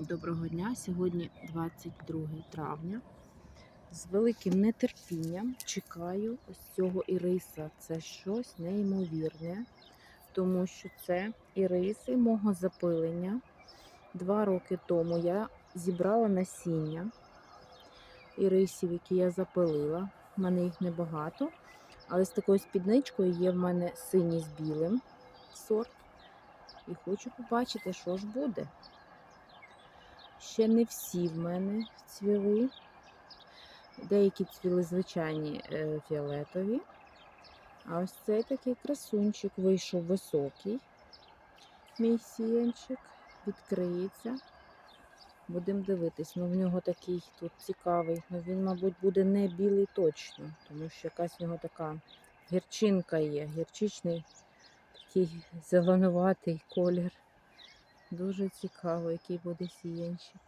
Доброго дня! Сьогодні 22 травня. З великим нетерпінням чекаю ось цього іриса. Це щось неймовірне, тому що це іриси мого запилення. Два роки тому я зібрала насіння ірисів, які я запилила. У мене їх небагато, але з такою спідничкою є в мене синій з білим сорт. І хочу побачити, що ж буде. Ще не всі в мене цвіли. Деякі цвіли звичайні е, фіолетові. А ось цей такий красунчик вийшов високий. Мій сіянчик відкриється. Будемо дивитись. Ну, в нього такий тут цікавий. Ну, він, мабуть, буде не білий точно, тому що якась в нього така гірчинка є. Гірчичний такий зеленуватий колір. Дуже цікаво, який буде сіянчик.